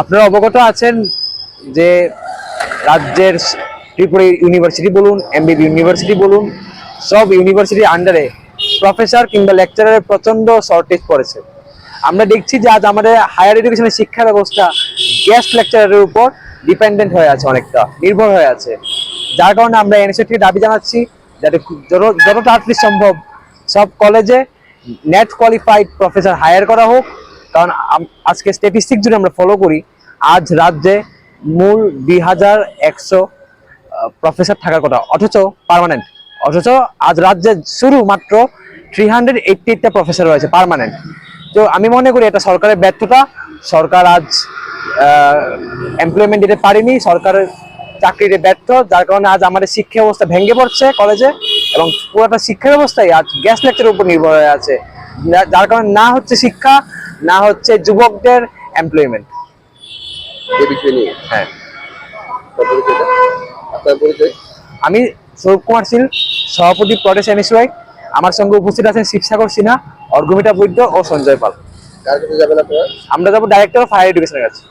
আপনারা অবগত আছেন যে রাজ্যের ত্রিপুরা ইউনিভার্সিটি বলুন, এমবিবি ইউনিভার্সিটি বলুন, সব ইউনিভার্সিটির আন্ডারে প্রফেসর কিংবা লেকচারারের প্রচণ্ড শর্টেজ পড়েছে। আমরা দেখছি যে আজ আমাদের হায়ার এডুকেশনের শিক্ষা ব্যবস্থা গেস্ট লেকচারের উপর ডিপেন্ডেন্ট হয়ে আছে অনেকটা, নির্ভর হয়ে আছে। যার কারণে আমরা এনএসএ থেকে দাবি জানাচ্ছি যত- যত তাড়াতাড়ি সম্ভব সব কলেজে নেট কোয়ালিফাইড প্রফেসর হায়ার করা হোক। কারণ আজকে স্ট্যাটিস্টিক যদি আমরা ফলো করি, আজ রাজ্যে মূল দুই হাজার একশো প্রফেসর থাকার কথা, অথচ পার্মানেন্ট অথচ আজ রাজ্যে শুরু মাত্র থ্রি হান্ড্রেড এইটটি এইটটা প্রফেসর রয়েছে পার্মানেন্ট তো আমি মনে করি এটা সরকারের ব্যর্থতা, সরকার আজ এমপ্লয়মেন্ট দিতে পারেনি সরকারের চাকরিতে ব্যর্থ, যার কারণে আজ আমাদের শিক্ষা ব্যবস্থা ভেঙে পড়ছে কলেজে এবং পুরোটা শিক্ষা ব্যবস্থাই আজ গ্যাস লেকচারের উপর নির্ভর হয়ে আছে। যার কারণে না হচ্ছে শিক্ষা না হচ্ছে যুবকদের এমপ্লয়মেন্ট এই বিষয় নিয়ে? হ্যাঁ। আপনার পরিচয়? আমি সৌরভ কুমার সিল সভাপতি প্রদেশ এম আমার সঙ্গে উপস্থিত আছেন শিবসাগর সিনহা অর্ঘমিতা বৈদ্য ও সঞ্জয় পাল। আমরা যাব ডাইরেক্টর অফ হায়ার এডুকেশনের কাছে।